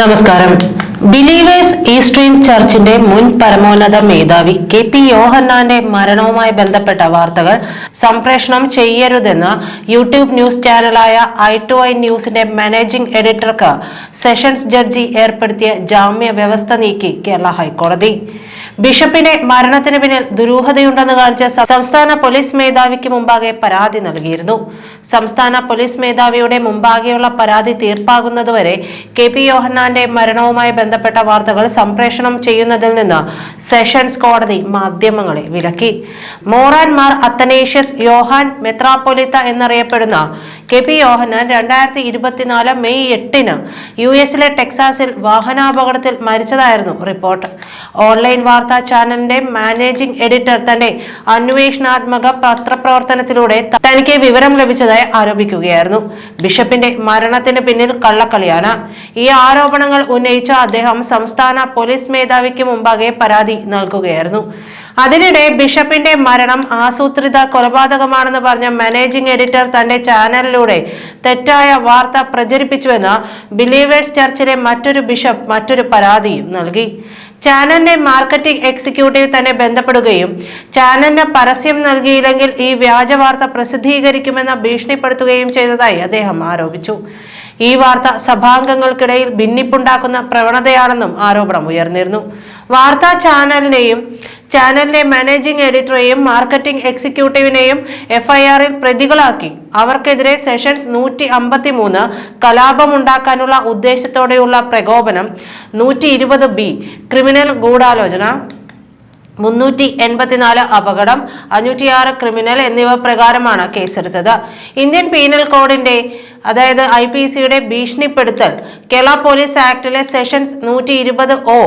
നമസ്കാരം. ബിലീവേഴ്സ് ഈസ്ട്രീം ചർച്ചിന്റെ മുൻ പരമോന്നത മേധാവി കെ പി യോഹന്നാന്റെ മരണവുമായി ബന്ധപ്പെട്ട വാർത്തകൾ സംപ്രേഷണം ചെയ്യരുതെന്ന് യൂട്യൂബ് ന്യൂസ് ചാനലായ ഐ ടു ഐ ന്യൂസിന്റെ മാനേജിംഗ് എഡിറ്റർക്ക് സെഷൻസ് ജഡ്ജി ഏർപ്പെടുത്തിയ ജാമ്യ വ്യവസ്ഥ നീക്കി കേരള ഹൈക്കോടതി. ബിഷപ്പിന്റെ മരണത്തിന് പിന്നിൽ ദുരൂഹതയുണ്ടെന്ന് കാണിച്ച് സംസ്ഥാന പോലീസ് മേധാവിക്ക് മുമ്പാകെ പരാതി നൽകിയിരുന്നു. സംസ്ഥാന പോലീസ് മേധാവിയുടെ മുമ്പാകെയുള്ള പരാതി തീർപ്പാകുന്നതുവരെ കെ പി യോഹന്നാന്റെ മരണവുമായി ബന്ധപ്പെട്ട വാർത്തകൾ സംപ്രേഷണം ചെയ്യുന്നതിൽ നിന്ന് സെഷൻസ് കോടതി മാധ്യമങ്ങളെ വിലക്കി. മോറാൻമാർ അത്തനേഷ്യസ് യോഹാൻ മെത്രാപ്പൊലിത്ത എന്നറിയപ്പെടുന്ന കെ പി യോഹന്നാൻ രണ്ടായിരത്തി ഇരുപത്തിനാല് മെയ് എട്ടിന് യു എസിലെ ടെക്സാസിൽ വാഹനാപകടത്തിൽ മരിച്ചതായിരുന്നു റിപ്പോർട്ട്. ഓൺലൈൻ വാർത്താ ചാനലിന്റെ മാനേജിംഗ് എഡിറ്റർ തന്റെ അന്വേഷണാത്മക പത്രപ്രവർത്തനത്തിലൂടെ തനിക്ക് വിവരം ലഭിച്ചതായി ആരോപിക്കുകയായിരുന്നു. ബിഷപ്പിന്റെ മരണത്തിന് പിന്നിൽ കള്ളക്കളിയാണ്. ഈ ആരോപണങ്ങൾ ഉന്നയിച്ച അദ്ദേഹം സംസ്ഥാന പോലീസ് മേധാവിക്ക് മുമ്പാകെ പരാതി നൽകുകയായിരുന്നു. അതിനിടെ ബിഷപ്പിന്റെ മരണം ആസൂത്രിത കൊലപാതകമാണെന്ന് പറഞ്ഞ മാനേജിംഗ് എഡിറ്റർ തന്റെ ചാനലിലൂടെ തെറ്റായ വാർത്ത പ്രചരിപ്പിച്ചുവെന്ന് ബിലീവേഴ്സ് ചർച്ചിലെ മറ്റൊരു ബിഷപ്പ് മറ്റൊരു പരാതിയും നൽകി. ചാനലിന്റെ മാർക്കറ്റിംഗ് എക്സിക്യൂട്ടീവ് തന്നെ ബന്ധപ്പെടുകയും ചാനലിന് പരസ്യം നൽകിയില്ലെങ്കിൽ ഈ വ്യാജ വാർത്ത പ്രസിദ്ധീകരിക്കുമെന്ന് ഭീഷണിപ്പെടുത്തുകയും ചെയ്തതായി അദ്ദേഹം ആരോപിച്ചു. ഈ വാർത്ത സഭാംഗങ്ങൾക്കിടയിൽ ഭിന്നിപ്പുണ്ടാക്കുന്ന പ്രവണതയാണെന്നും ആരോപണം ഉയർന്നിരുന്നു. വാർത്താ ചാനലിനെയും ചാനലിന്റെ മാനേജിംഗ് എഡിറ്ററെയും മാർക്കറ്റിംഗ് എക്സിക്യൂട്ടീവിനെയും എഫ്ഐആറിൽ പ്രതികളാക്കി. അവർക്കെതിരെ സെഷൻസ് നൂറ്റി അമ്പത്തി മൂന്ന് കലാപമുണ്ടാക്കാനുള്ള ഉദ്ദേശത്തോടെയുള്ള പ്രകോപനം നൂറ്റി ഇരുപത് ബി ക്രിമിനൽ ഗൂഢാലോചന മുന്നൂറ്റി എൺപത്തിനാല് അപകടം അഞ്ഞൂറ്റിയാറ് ക്രിമിനൽ എന്നിവ പ്രകാരമാണ് കേസെടുത്തത്. ഇന്ത്യൻ പീനൽ കോഡിന്റെ അതായത് ഐ പി സിയുടെ ഭീഷണിപ്പെടുത്തൽ. കേരള പോലീസ് ആക്ടിലെ സെഷൻസ് നൂറ്റി ഇരുപത് ഒ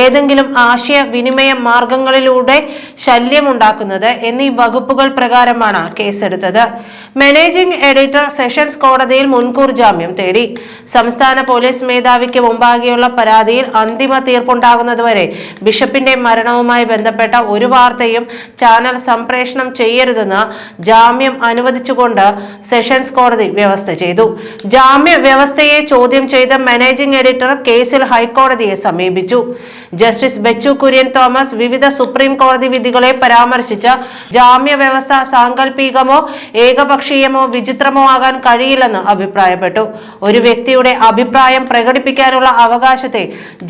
ഏതെങ്കിലും ആശയവിനിമയ മാർഗങ്ങളിലൂടെ ശല്യമുണ്ടാക്കുന്നത് എന്നീ വകുപ്പുകൾ പ്രകാരമാണ് കേസെടുത്തത്. മാനേജിംഗ് എഡിറ്റർ സെഷൻസ് കോടതിയിൽ മുൻകൂർ ജാമ്യം തേടി. സംസ്ഥാന പോലീസ് മേധാവിക്ക് മുമ്പാകെയുള്ള പരാതിയിൽ അന്തിമ തീർപ്പുണ്ടാകുന്നതുവരെ ബിഷപ്പിന്റെ മരണവുമായി ബന്ധപ്പെട്ട ഒരു വാർത്തയും ചാനൽ സംപ്രേഷണം ചെയ്യരുതെന്ന് ജാമ്യം അനുവദിച്ചുകൊണ്ട് സെഷൻസ് കോടതി വ്യവസ്ഥ ചെയ്തു. ജാമ്യ വ്യവസ്ഥയെ ചോദ്യം ചെയ്ത മാനേജിംഗ് എഡിറ്റർ കേസിൽ ഹൈക്കോടതിയെ സമീപിച്ചു. ജസ്റ്റിസ് ബെച്ചു കുര്യൻ തോമസ് വിവിധ സുപ്രീം കോടതി വിധികളെ പരാമർശിച്ച ജാമ്യ വ്യവസ്ഥ സാങ്കല്പികമോ ഏകപക്ഷീയമോ വിചിത്രമോ ആകാൻ കഴിയില്ലെന്ന് അഭിപ്രായപ്പെട്ടു. ഒരു വ്യക്തിയുടെ അഭിപ്രായം പ്രകടിപ്പിക്കാനുള്ള അവകാശത്തെ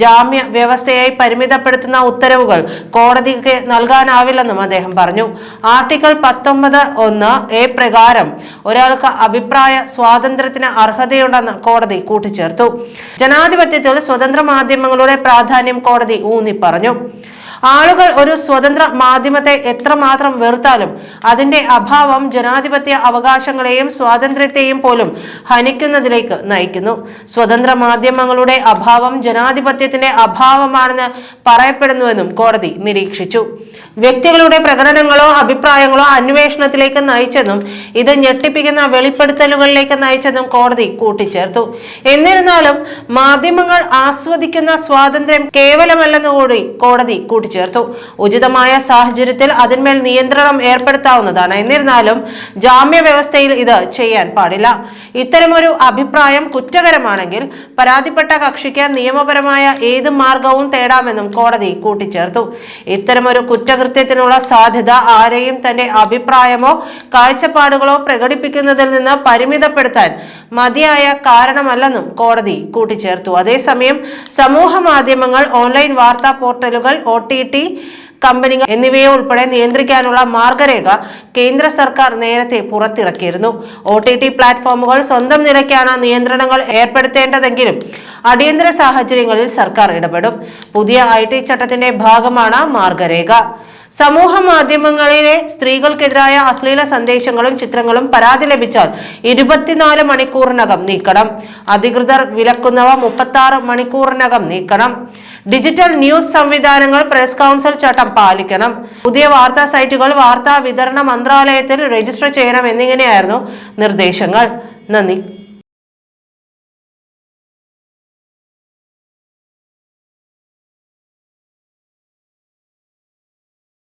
ജാമ്യ വ്യവസ്ഥയായി പരിമിതപ്പെടുത്തുന്ന ഉത്തരവുകൾ കോടതിക്ക് നൽകാനാവില്ലെന്നും അദ്ദേഹം പറഞ്ഞു. ആർട്ടിക്കിൾ പത്തൊമ്പത് ഒന്ന് എ പ്രകാരം ഒരാൾക്ക് അഭിപ്രായ സ്വാതന്ത്ര്യത്തിന് അർഹതയുണ്ടെന്ന് കോടതി കൂട്ടിച്ചേർത്തു. ജനാധിപത്യത്തിൽ സ്വതന്ത്ര മാധ്യമങ്ങളുടെ പ്രാധാന്യം കോടതി ഊന്നി പറഞ്ഞു. ആളുകൾ ഒരു സ്വതന്ത്ര മാധ്യമത്തെ എത്രമാത്രം വെറുത്താലും അതിന്റെ അഭാവം ജനാധിപത്യ അവകാശങ്ങളെയും സ്വാതന്ത്ര്യത്തെയും പോലും ഹനിക്കുന്നതിലേക്ക് നയിക്കുന്നു. സ്വതന്ത്ര മാധ്യമങ്ങളുടെ അഭാവം ജനാധിപത്യത്തിന്റെ അഭാവമാണെന്ന് പറയപ്പെടുന്നുവെന്നും കോടതി നിരീക്ഷിച്ചു. വ്യക്തികളുടെ പ്രകടനങ്ങളോ അഭിപ്രായങ്ങളോ അന്വേഷണത്തിലേക്ക് നയിച്ചെന്നും ഇത് ഞെട്ടിപ്പിക്കുന്ന വെളിപ്പെടുത്തലുകളിലേക്ക് നയിച്ചെന്നും കോടതി കൂട്ടിച്ചേർത്തു. എന്നിരുന്നാലും മാധ്യമങ്ങൾ ആസ്വദിക്കുന്ന സ്വാതന്ത്ര്യം കേവലമല്ലെന്നുകൂടി കോടതി കൂട്ടിച്ചേർത്തു. ഉചിതമായ സാഹചര്യത്തിൽ അതിന്മേൽ നിയന്ത്രണം ഏർപ്പെടുത്താവുന്നതാണ്. എന്നിരുന്നാലും ജാമ്യ വ്യവസ്ഥയിൽ ഇത് ചെയ്യാൻ പാടില്ല. ഇത്തരമൊരു അഭിപ്രായം കുറ്റകരമാണെങ്കിൽ പരാതിപ്പെട്ട കക്ഷിക്ക് നിയമപരമായ ഏത് മാർഗവും തേടാമെന്നും കോടതി കൂട്ടിച്ചേർത്തു. ഇത്തരമൊരു കുറ്റകൃത്യത്തിനുള്ള സാധ്യത ആരെയും തന്റെ അഭിപ്രായമോ കാഴ്ചപ്പാടുകളോ പ്രകടിപ്പിക്കുന്നതിൽ നിന്ന് പരിമിതപ്പെടുത്താൻ മതിയായ കാരണമല്ലെന്നും കോടതി കൂട്ടിച്ചേർത്തു. അതേസമയം സമൂഹ മാധ്യമങ്ങൾ ഓൺലൈൻ വാർത്താ പോർട്ടലുകൾ ഒ ടി കമ്പനികൾ എന്നിവയെ ഉൾപ്പെടെ നിയന്ത്രിക്കാനുള്ള മാർഗരേഖ കേന്ദ്ര സർക്കാർ നേരത്തെ പുറത്തിറക്കിയിരുന്നു. ഒ ടി ടി പ്ലാറ്റ്ഫോമുകൾ സ്വന്തം നിലയ്ക്കാണ് നിയന്ത്രണങ്ങൾ ഏർപ്പെടുത്തേണ്ടതെങ്കിലും അടിയന്തര സാഹചര്യങ്ങളിൽ സർക്കാർ ഇടപെടും. പുതിയ ഐ ടി ചട്ടത്തിന്റെ ഭാഗമാണ് മാർഗരേഖ. സമൂഹ മാധ്യമങ്ങളിലെ സ്ത്രീകൾക്കെതിരായ അശ്ലീല സന്ദേശങ്ങളും ചിത്രങ്ങളും പരാതി ലഭിച്ചാൽ ഇരുപത്തിനാല് മണിക്കൂറിനകം നീക്കണം. അധികൃതർ വിലക്കുന്നവ മുപ്പത്തി ആറ് മണിക്കൂറിനകം നീക്കണം. ഡിജിറ്റൽ ന്യൂസ് സംവിധാനങ്ങൾ പ്രസ് കൗൺസിൽ ചട്ടം പാലിക്കണം. പുതിയ വാർത്താ സൈറ്റുകൾ വാർത്താ വിതരണ മന്ത്രാലയത്തിൽ രജിസ്റ്റർ ചെയ്യണം എന്നിങ്ങനെയായിരുന്നു നിർദ്ദേശങ്ങൾ. നന്ദി.